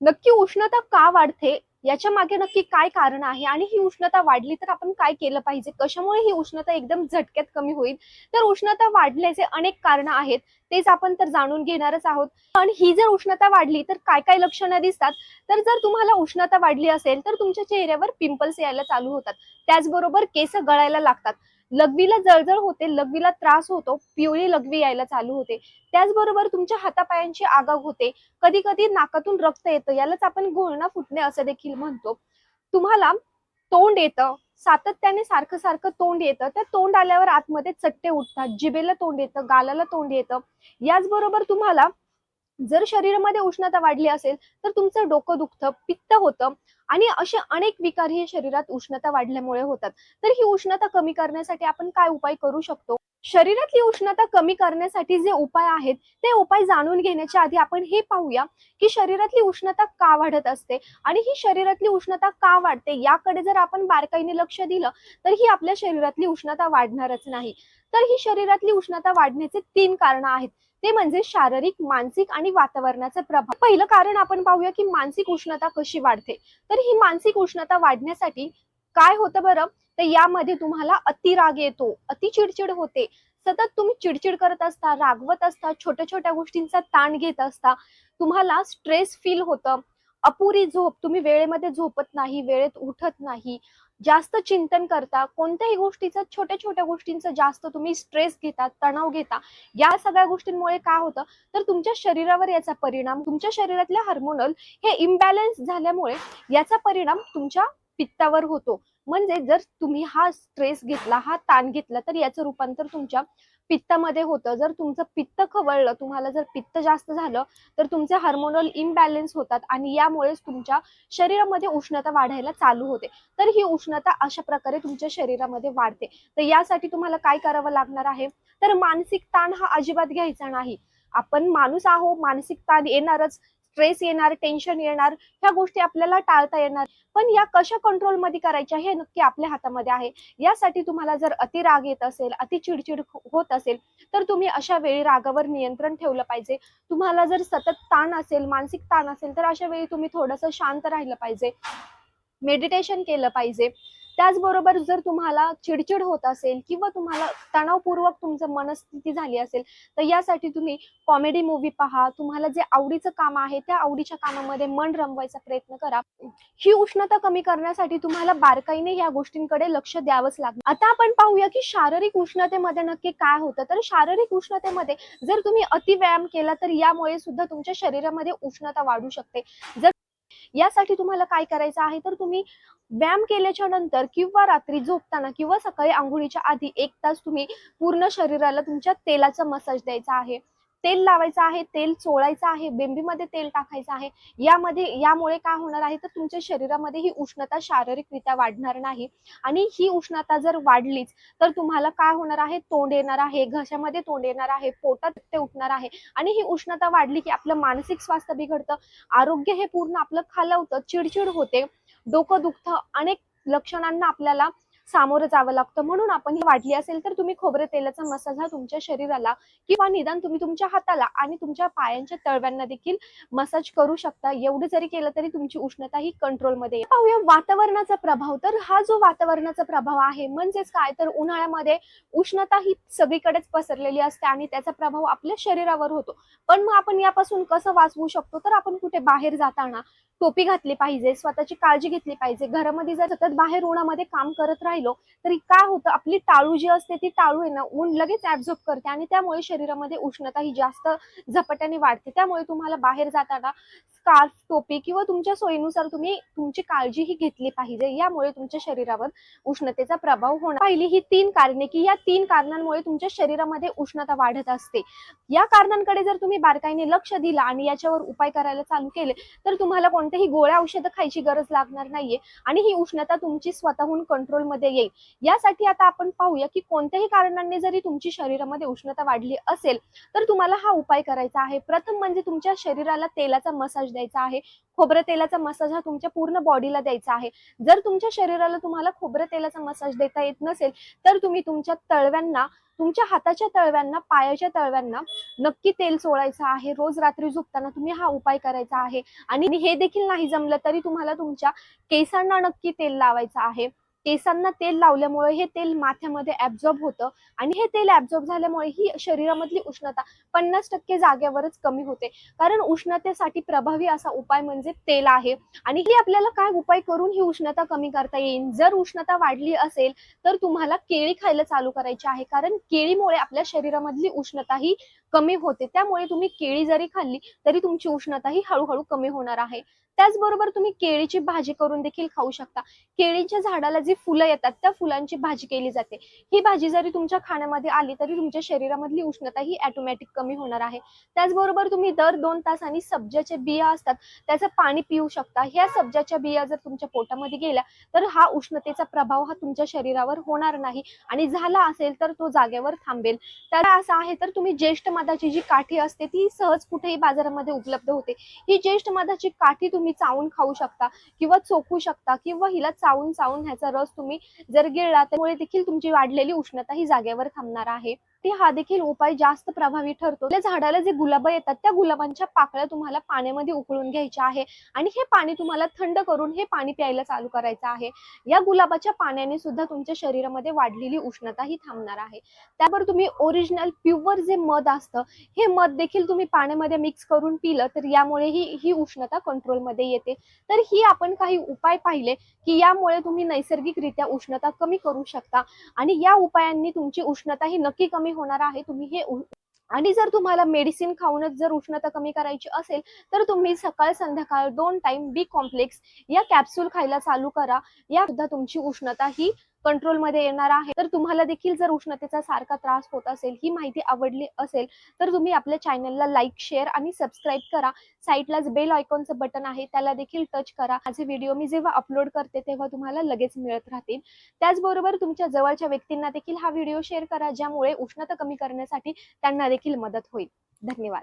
नक्की उष्णता का वाढते? याच्या मागे नक्की काय कारण आहे? आणि ही उष्णता वाढली तर आपण काय केलं पाहिजे? कशामुळे ही उष्णता एकदम झटक्यात कमी होईल? तर उष्णता वाढल्याचे अनेक कारण आहेत. तेच आपण तर जाणून घेणारच आहोत. पण ही जर उष्णता वाढली तर काय काय लक्षणं दिसतात? तर जर तुम्हाला उष्णता वाढली असेल तर तुमच्या चेहऱ्यावर पिंपल्स यायला चालू होतात. त्याचबरोबर केस गळायला लागतात. लघवीला जळजळ होते लघवीला त्रास होतो पिवळी लघवी यायला चालू होते. त्याचबरोबर तुमच्या हातापायांची आगाग होते. कधी कधी नाकातून रक्त येतं यालाच आपण घोळणा फुटणे असं देखील म्हणतो. तुम्हाला तोंड येतं सातत्याने सारखं सारखं तोंड येतं त्या तोंड आल्यावर आतमध्ये चट्टे उठतात जिभेला तोंड येतं गालाला तोंड येतं. याचबरोबर तुम्हाला जर शरीरामध्ये उष्णता वाढली असेल तर तुमचं डोकं दुखतं पित्त होतं आणि असे अनेक विकार हे शरीरात उष्णता वाढल्यामुळे होतात. तर ही उष्णता कमी करण्यासाठी आपण काय उपाय करू शकतो? शरीरातली उष्णता कमी करण्यासाठी जे उपाय आहेत ते उपाय जाणून घेण्याच्या आधी आपण हे पाहूया की शरीरातली उष्णता का वाढत असते आणि ही शरीरातली उष्णता का वाढते याकडे जर आपण बारकाईने लक्ष दिलं तर ही आपल्या शरीरातली उष्णता वाढणारच नाही. तर ही शरीरातली उष्णता वाढण्याचे तीन कारण आहेत. ते म्हणजे शारीरिक मानसिक आणि वातावरणाचा प्रभाव. पहिलं कारण आपण पाहूया की मानसिक उष्णता कशी वाढते. तर ही मानसिक उष्णता वाढण्यासाठी काय होतं बरं? तर यामध्ये तुम्हाला अतिराग येतो अति चिडचिड होते. सतत तुम्ही चिडचिड करत असता रागवत असता छोट्या छोट्या गोष्टींचा ताण घेत असता तुम्हाला स्ट्रेस फील होतं. अपुरी झोप तुम्ही वेळेमध्ये झोपत नाही वेळेत उठत नाही. जास्त चिंतन करता कोणत्याही गोष्टीचा छोट्या छोट्या गोष्टींचा जास्त तुम्ही स्ट्रेस घेता तणाव घेता या सगळ्या गोष्टींमुळे काय होतं? तर तुमच्या शरीरावर याचा परिणाम तुमच्या शरीरातल्या हार्मोनल हे इम्बॅलन्स झाल्यामुळे याचा परिणाम तुमच्या पित्तावर होतो. म्हणजे जर तुम्ही हा स्ट्रेस घेतला हा ताण घेतला तर याचं रूपांतर तुमच्या पित्तामध्ये होतं. जर तुमचं पित्त खवळलं तुम्हाला जर पित्त जास्त झालं तर तुमचे हार्मोनल इम्बॅलन्स होतात आणि यामुळेच तुमच्या शरीरामध्ये उष्णता वाढायला चालू होते. तर ही उष्णता अशा प्रकारे तुमच्या शरीरामध्ये वाढते. तर यासाठी तुम्हाला काय करावं लागणार आहे? तर मानसिक ताण हा अजिबात घ्यायचा नाही. आपण माणूस आहो मानसिक ताण येणारच. स्ट्रेस येणार टेन्शन येणार ह्या गोष्टी आपल्याला टाळता येणार. पण या कशा कंट्रोलमध्ये करायच्या हे नक्की आपल्या हातामध्ये आहे. यासाठी तुम्हाला जर अति राग येत असेल अति चिडचिड हो, होत असेल तर तुम्ही अशा वेळी रागावर नियंत्रण ठेवलं पाहिजे. तुम्हाला जर सतत ताण असेल मानसिक ताण असेल तर अशा वेळी तुम्ही थोडंसं शांत राहिलं पाहिजे. मेडिटेशन केलं पाहिजे. त्याचबरोबर जर तुम्हाला चिडचिड होत असेल किंवा तुम्हाला तणावपूर्वक तुमचं मनस्थिती झाली असेल तर यासाठी तुम्ही कॉमेडी मूवी पहा. तुम्हाला जे आवडीचं काम आहे त्या आवडीच्या कामामध्ये मन रमवायचा प्रयत्न करा. ही उष्णता कमी करण्यासाठी तुम्हाला बारकाईने या गोष्टींकडे लक्ष द्यावंच लागणार. आता आपण पाहूया की शारीरिक उष्णतेमध्ये नक्की काय होतं. तर शारीरिक उष्णतेमध्ये जर तुम्ही अति व्यायाम केला तर यामुळे सुद्धा तुमच्या शरीरामध्ये उष्णता वाढू शकते. जर यासाठी तुम्हाला काय करायचं आहे? तर तुम्ही व्यायाम केल्याच्यानंतर किंवा रात्री झोपताना किंवा सकाळी आंघोळीच्या आधी एक तास तुम्ही पूर्ण शरीराला तुमच्या तेलाचा मसाज द्यायचा आहे. तेल लावायचं आहे तेल चोळायचं आहे बेंबीमध्ये तेल टाकायचं आहे. यामध्ये यामुळे काय होणार आहे? तर तुमच्या शरीरामध्ये ही उष्णता शारीरिकरित्या वाढणार नाही. आणि ही उष्णता जर वाढलीच तर तुम्हाला काय होणार आहे? तोंड येणार आहे घशामध्ये तोंड येणार आहे पोटात ते उठणार आहे. आणि ही उष्णता वाढली की आपलं मानसिक स्वास्थ्य बिघडतं आरोग्य हे पूर्ण आपलं खालवतं चिडचिड होते डोकं दुखतं अनेक लक्षणांना आपल्याला सामोरं जावं लागतं. म्हणून आपण ही वाढली असेल तर तुम्ही खोबरे तेलाचा मसाज हा तुमच्या शरीराला किंवा निदान तुम्ही तुमच्या हाताला आणि तुमच्या पायांच्या तळव्यांना देखील मसाज करू शकता. एवढं जरी केलं तरी तुमची उष्णता ही कंट्रोलमध्ये पाहूया वातावरणाचा प्रभाव. तर हा जो वातावरणाचा प्रभाव आहे म्हणजेच काय? तर उन्हाळ्यामध्ये उष्णता ही सगळीकडेच पसरलेली असते आणि त्याचा प्रभाव आपल्या शरीरावर होतो. पण मग आपण यापासून कसं वाचवू शकतो? तर आपण कुठे बाहेर जाताना टोपी घातली पाहिजे स्वतःची काळजी घेतली पाहिजे. घरामध्ये जर सतत बाहेर उन्हामध्ये काम करत राहिले तरी काय होतं आपली टाळू जी असते ती टाळू आहे ना ऊन लगेच ऍब्झॉर्ब करते आणि त्यामुळे शरीरामध्ये उष्णता ही जास्त झपाट्याने वाढते. त्यामुळे तुम्हाला बाहेर जाताना स्कार्फ टोपी किंवा तुमच्या सोयीनुसार तुम्ही तुमची काळजी ही घेतली पाहिजे. यामुळे तुमच्या शरीरावर उष्णतेचा प्रभाव होणार. पहिली ही तीन कारणे की या तीन कारणांमुळे तुमच्या शरीरामध्ये उष्णता वाढत असते. या कारणांकडे जर तुम्ही बारकाईने लक्ष दिलं आणि याच्यावर उपाय करायला चालू केले तर तुम्हाला कोणत्याही गोळ्या औषधं खायची गरज लागणार नाहीये आणि ही उष्णता तुमची स्वतःहून कंट्रोलमध्ये येईल. यासाठी आता आपण पाहूया की कोणत्याही कारणांनी जरी तुमची शरीरामध्ये उष्णता वाढली असेल तर तुम्हाला हा उपाय करायचा आहे. प्रथम म्हणजे तुमच्या शरीराला तेलाचा मसाज द्यायचा आहे. खोबरं तेलाचा मसाज हा तुमच्या पूर्ण बॉडीला द्यायचा आहे. जर तुमच्या शरीराला तुम्हाला खोबरं तेलाचा मसाज देता येत नसेल तर तुम्ही तुमच्या तळव्यांना तुमच्या हाताच्या तळव्यांना पायाच्या तळव्यांना नक्की तेल सोडायचं आहे. रोज रात्री झोपताना तुम्ही हा उपाय करायचा आहे. आणि हे देखील नाही जमलं तरी तुम्हाला तुमच्या केसांना नक्की तेल लावायचं आहे. केसांना तेल लावल्यामुळे हे तेल माथ्यामध्ये ऍब्झॉर्ब होतं आणि हे तेल ऍब्झॉर्ब झाल्यामुळे ही शरीरामधली उष्णता पन्नास टक्के जागेवरच कमी होते. कारण उष्णतेसाठी प्रभावी असा उपाय म्हणजे तेल आहे. आणि ही आपल्याला काय उपाय करून ही उष्णता कमी करता येईल? जर उष्णता वाढली असेल तर तुम्हाला केळी खायला चालू करायची आहे. कारण केळीमुळे आपल्या शरीरामधली उष्णता ही कमी होते. त्यामुळे तुम्ही केळी जरी खाल्ली तरी तुमची उष्णता ही हळूहळू कमी होणार आहे. त्याचबरोबर तुम्ही केळीची भाजी करून देखील खाऊ शकता. केळीच्या झाडाला जी फुलं येतात त्या फुलांची भाजी केली जाते. ही भाजी जरी तुमच्या खाण्यामध्ये आली तरी तुमच्या शरीरामधली उष्णता ही ऑटोमॅटिक कमी होणार आहे. त्याचबरोबर तुम्ही दर दोन तासांनी सब्जाच्या बिया असतात त्याचं पाणी पिऊ शकता. ह्या सब्जाच्या बिया जर तुमच्या पोटामध्ये गेल्या तर हा उष्णतेचा प्रभाव हा तुमच्या शरीरावर होणार नाही. आणि झाला असेल तर तो जागेवर थांबेल. तर असं आहे तर तुम्ही ज्येष्ठ मधाची जी काठी असते ती सहज कुठेही बाजारामध्ये उपलब्ध होते. ही ज्येष्ठ मधाची काठी तुम्ही चावून खाऊ शकता किंवा चोखू शकता किंवा हिला चावून चावून ह्याचा रस तुम्ही जर गिळला त्यामुळे देखील तुमची वाढलेली उष्णता ही जागेवर थांबणार आहे. ती हा देखील उपाय जास्त प्रभावी ठरतो. त्या झाडाला जे गुलाब येतात त्या गुलाबांच्या पाकळ्या तुम्हाला पाण्यामध्ये उकळून घ्यायच्या आहे आणि हे पाणी तुम्हाला थंड करून हे पाणी प्यायला चालू करायचं आहे. या गुलाबाच्या पाण्याने सुद्धा तुमच्या शरीरामध्ये वाढलेली उष्णता ही थांबणार आहे. त्यावर तुम्ही ओरिजिनल प्युअर जे मध असतं हे मध देखील तुम्ही पाण्यामध्ये मिक्स करून पिलं तर यामुळे ही ही उष्णता कंट्रोलमध्ये येते. तर ही आपण काही उपाय पाहिले की यामुळे तुम्ही नैसर्गिकरित्या उष्णता कमी करू शकता आणि या उपायांनी तुमची उष्णता ही नक्की कमी होणार आहे तुम्ही हे आणि जर तुम्हाला मेडिसिन खाऊनच जर उष्णता कमी करायची असेल तर तुम्ही सकाळ संध्याकाळ दोन टाइम बी कॉम्प्लेक्स या कॅप्सूल खायला चालू करा. या सुद्धा तुमची उष्णता ही कंट्रोलमध्ये येणार आहे. तर तुम्हाला देखील जर उष्णतेचा सारखा त्रास होत असेल ही माहिती आवडली असेल तर तुम्ही आपल्या चॅनलला लाईक शेअर आणि सबस्क्राईब करा. साईडलाच बेल आयकॉनचं बटन आहे त्याला देखील टच करा. माझे व्हिडिओ मी जेव्हा अपलोड करते तेव्हा तुम्हाला लगेच मिळत राहतील. त्याचबरोबर तुमच्या जवळच्या व्यक्तींना देखील हा व्हिडिओ शेअर करा ज्यामुळे उष्णता कमी करण्यासाठी त्यांना देखील मदत होईल. धन्यवाद.